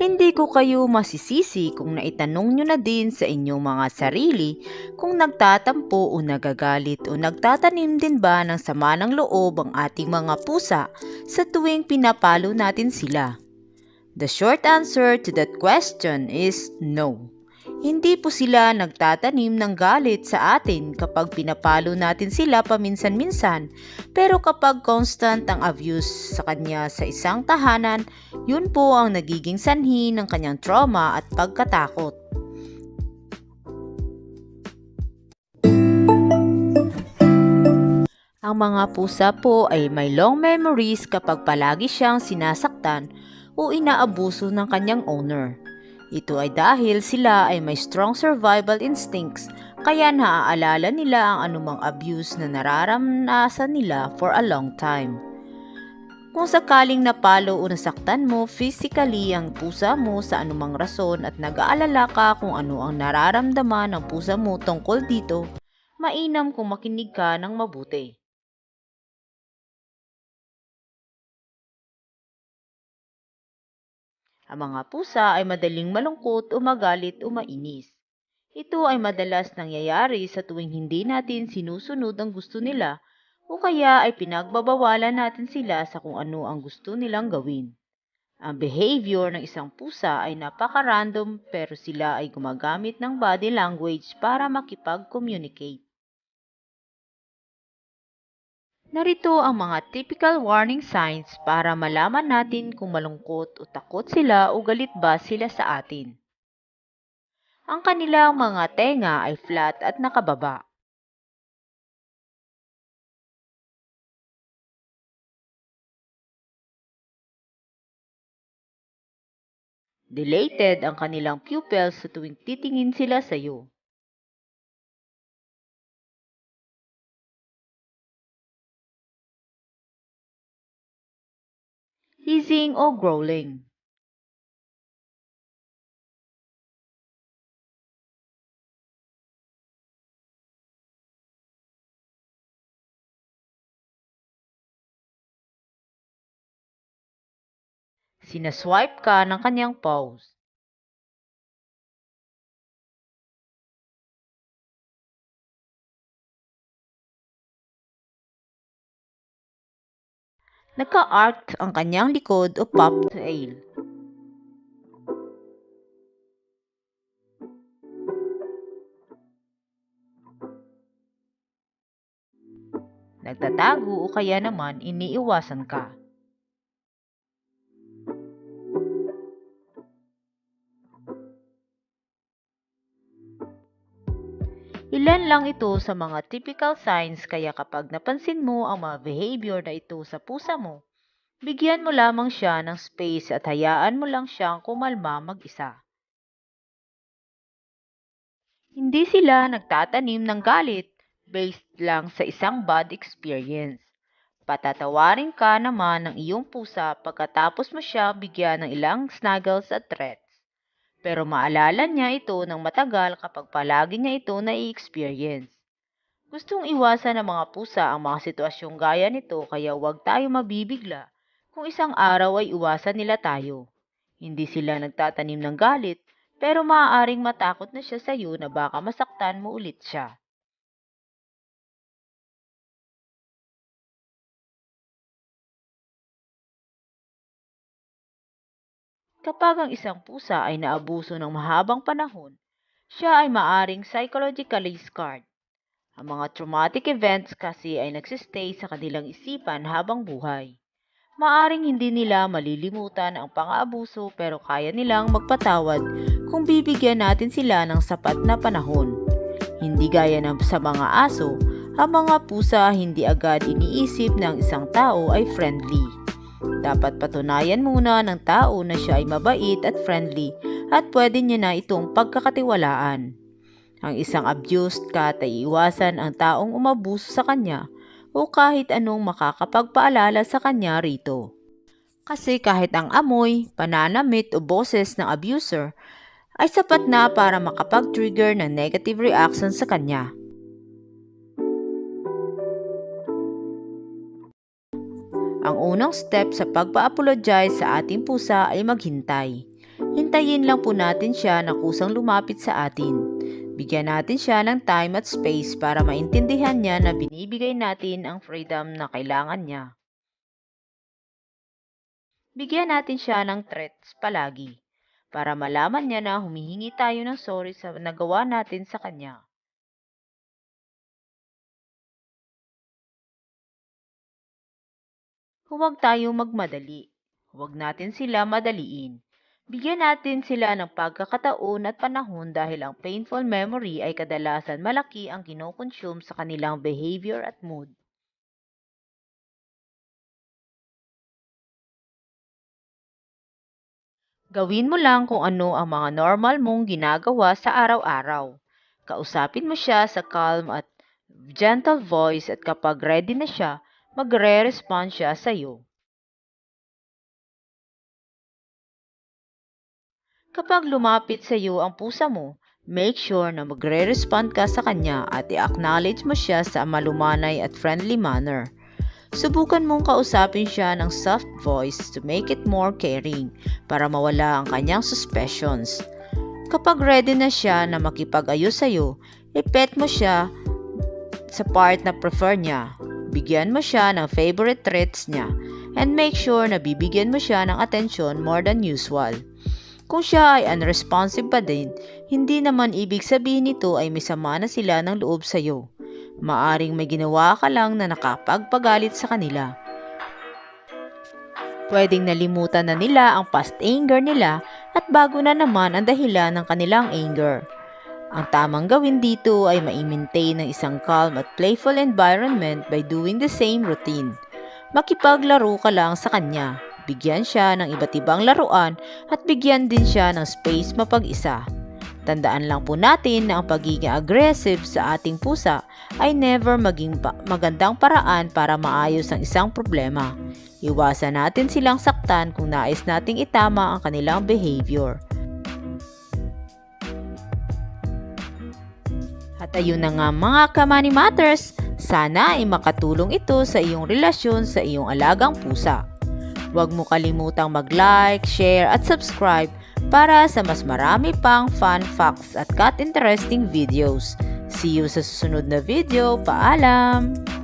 Hindi ko kayo masisisi kung naitanong nyo na din sa inyong mga sarili kung nagtatampo o nagagalit o nagtatanim din ba ng sama ng loob ang ating mga pusa sa tuwing pinapalo natin sila. The short answer to that question is no. Hindi po sila nagtatanim ng galit sa atin kapag pinapalo natin sila paminsan-minsan, pero kapag constant ang abuse sa kanya sa isang tahanan, yun po ang nagiging sanhi ng kanyang trauma at pagkatakot. Ang mga pusa po ay may long memories kapag palagi siyang sinasaktan o inaabuso ng kanyang owner. Ito ay dahil sila ay may strong survival instincts kaya naaalala nila ang anumang abuse na nararamnasan nila for a long time. Kung sakaling napalo o nasaktan mo physically ang pusa mo sa anumang rason at nag-aalala ka kung ano ang nararamdaman ng pusa mo tungkol dito, mainam kung makinig ka ng mabuti. Ang mga pusa ay madaling malungkot o magalit o mainis. Ito ay madalas nangyayari sa tuwing hindi natin sinusunod ang gusto nila o kaya ay pinagbabawalan natin sila sa kung ano ang gusto nilang gawin. Ang behavior ng isang pusa ay napaka-random pero sila ay gumagamit ng body language para makipag-communicate. Narito ang mga typical warning signs para malaman natin kung malungkot o takot sila o galit ba sila sa atin. Ang kanilang mga tenga ay flat at nakababa. Dilated ang kanilang pupils sa tuwing titingin sila sa iyo. Hissing o growling. Sinaswipe ka ng kanyang paws. Nagka-arc ang kanyang likod o tail. Nagtatago o kaya naman iniiwasan ka. Ilan lang ito sa mga typical signs kaya kapag napansin mo ang mga behavior na ito sa pusa mo, bigyan mo lamang siya ng space at hayaan mo lang siyang kumalma mag-isa. Hindi sila nagtatanim ng galit based lang sa isang bad experience. Patatawarin ka naman ng iyong pusa pagkatapos mo siya bigyan ng ilang snuggles at threats. Pero maalala niya ito ng matagal kapag palagi niya ito na-experience. Gustong iwasan ng mga pusa ang mga sitwasyong gaya nito kaya huwag tayo mabibigla kung isang araw ay iwasan nila tayo. Hindi sila nagtatanim ng galit pero maaaring matakot na siya sa iyo na baka masaktan mo ulit siya. Kapag ang isang pusa ay naabuso ng mahabang panahon, siya ay maaring psychologically scarred. Ang mga traumatic events kasi ay nagsistay sa kanilang isipan habang buhay. Maaring hindi nila malilimutan ang pang-aabuso pero kaya nilang magpatawad kung bibigyan natin sila ng sapat na panahon. Hindi gaya ng sa mga aso, ang mga pusa hindi agad iniisip ng isang tao ay friendly. Dapat patunayan muna ng tao na siya ay mabait at friendly at pwede niya na itong pagkakatiwalaan. Ang isang abused cat ay iwasan ang taong umabuso sa kanya o kahit anong makakapagpaalala sa kanya rito. Kasi kahit ang amoy, pananamit o boses ng abuser ay sapat na para makapag-trigger ng negative reaction sa kanya. Ang unang step sa pagpa-apologize sa ating pusa ay maghintay. Hintayin lang po natin siya na kusang lumapit sa atin. Bigyan natin siya ng time at space para maintindihan niya na binibigay natin ang freedom na kailangan niya. Bigyan natin siya ng threats palagi para malaman niya na humihingi tayo ng sorry sa nagawa natin sa kanya. Huwag tayong magmadali. Huwag natin sila madaliin. Bigyan natin sila ng pagkakataon at panahon dahil ang painful memory ay kadalasan malaki ang kinokonsume sa kanilang behavior at mood. Gawin mo lang kung ano ang mga normal mong ginagawa sa araw-araw. Kausapin mo siya sa calm at gentle voice at kapag ready na siya, magre-respond siya sa iyo. Kapag lumapit sa iyo ang pusa mo, make sure na magre-respond ka sa kanya at i-acknowledge mo siya sa malumanay at friendly manner. Subukan mong kausapin siya ng soft voice to make it more caring para mawala ang kanyang suspicions. Kapag ready na siya na makipag-ayos sa iyo, ipet mo siya sa part na prefer niya. Bigyan mo siya ng favorite treats niya and make sure na bibigyan mo siya ng atensyon more than usual. Kung siya ay unresponsive pa din, hindi naman ibig sabihin nito ay may sama na sila ng loob sa iyo. Maaring may ginawa ka lang na nakapagpagalit sa kanila. Pwedeng nalimutan na nila ang past anger nila at bago na naman ang dahilan ng kanilang anger. Ang tamang gawin dito ay ma-maintain ng isang calm at playful environment by doing the same routine. Makipaglaro ka lang sa kanya, bigyan siya ng iba't ibang laruan at bigyan din siya ng space mapag-isa. Tandaan lang po natin na ang pagiging aggressive sa ating pusa ay never maging magandang paraan para maayos ang isang problema. Iwasan natin silang saktan kung nais nating itama ang kanilang behavior. At ayun na nga mga Kamani Matters, sana ay makatulong ito sa iyong relasyon sa iyong alagang pusa. Huwag mo kalimutang mag-like, share at subscribe para sa mas marami pang fun facts at cat interesting videos. See you sa susunod na video. Paalam!